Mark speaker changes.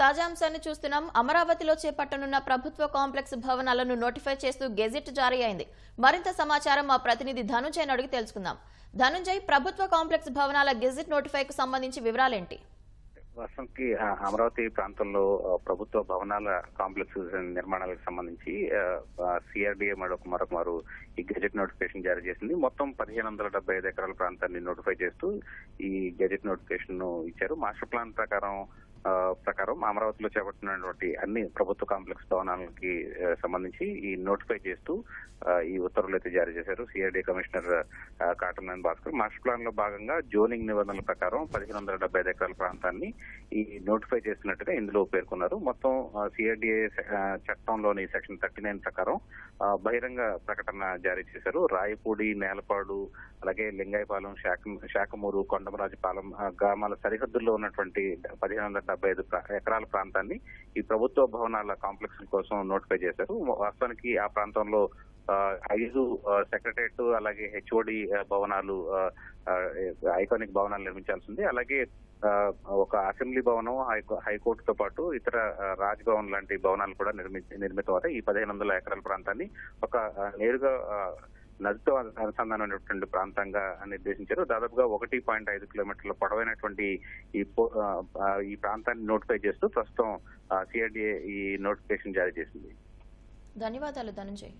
Speaker 1: తాజా అంశాన్ని చూస్తున్నాం. అమరావతిలో చేపట్టనున్న ప్రభుత్వ కాంప్లెక్స్ భవనాలను నోటిఫై చేస్తూ గెజిట్ జారీ అయింది. మరింత సమాచారం మా ప్రతినిధి ధనుంజయ్ అడిగి తెలుసుకుందాం. ధనుంజయ్ ప్రభుత్వ కాంప్లెక్స్ భవనాల గెజిట్ నోటిఫైకు సంబంధించి వివరాలేంటి?
Speaker 2: వాస్తవానికి అమరావతి ప్రాంతంలో ప్రభుత్వ భవనాల కాంప్లెక్స్ నిర్మాణాలకు సంబంధించి సిఆర్డీఏ మరొక మరొక మారు ఈ గెజెట్ నోటిఫికేషన్ జారీ చేసింది. మొత్తం పదిహేను వందల డెబ్బై ఐదు ఎకరాల ప్రాంతాన్ని నోటిఫై చేస్తూ ఈ గెజెట్ నోటిఫికేషన్ను ఇచ్చారు. మాస్టర్ ప్లాన్ ప్రకారం ప్రకారం అమరావతిలో చేపట్టినటువంటి అన్ని ప్రభుత్వ కాంప్లెక్స్ భవనాలకి సంబంధించి ఈ నోటిఫై చేస్తూ ఈ ఉత్తర్వులు అయితే జారీ చేశారు. సిఆర్డీ కమిషనర్ ఆ, భాస్కర్. మాస్టర్ ప్లాన్లో భాగంగా జోనింగ్ నిబంధనల ప్రకారం పదిహేను వందల డెబ్బై ఐదు ఎకరాల ప్రాంతాన్ని ఈ నోటిఫై చేస్తున్నట్టుగా ఇందులో పేర్కొన్నారు. మొత్తం సిఆర్డీఏ చట్టంలోని సెక్షన్ థర్టీ నైన్ ప్రకారం బహిరంగ ప్రకటన జారీ చేశారు. రాయపూడి నేలపాడు అలాగే లింగాయపాలెం శాఖ శాఖమూరు కొండమరాజుపాలెం గ్రామాల సరిహద్దుల్లో ఉన్నటువంటి పదిహేను వందల డెబ్బై ఐదు ఎకరాల ప్రాంతాన్ని ఈ ప్రభుత్వ భవనాల కాంప్లెక్స్ కోసం నోటిఫై చేశారు. వాస్తవానికి ఆ ప్రాంతంలో ఐదు సెక్రటరియట్ అలాగే హెచ్ఓడి భవనాలు ఐకానిక్ భవనాలు నిర్మించాల్సి ఉంది. అలాగే ఒక అసెంబ్లీ భవనం హైకోర్టుతో పాటు ఇతర రాజ్భవన్ లాంటి భవనాలు కూడా నిర్మి నిర్మితం అవుతాయి ఈ పదిహేను వందల ఎకరాల ప్రాంతాన్ని ఒక నేరుగా నదితో అనుసంధానమైనటువంటి ప్రాంతంగా నిర్దేశించారు. దాదాపుగా ఒకటి పాయింట్ ఐదు కిలోమీటర్ల పొడవైనటువంటి ఈ ఈ ప్రాంతాన్ని నోటిఫై చేస్తూ ప్రస్తుతం సిఆర్డిఏ ఈ నోటిఫికేషన్ జారీ చేసింది.
Speaker 1: ధన్యవాదాలు ధనంజయ్.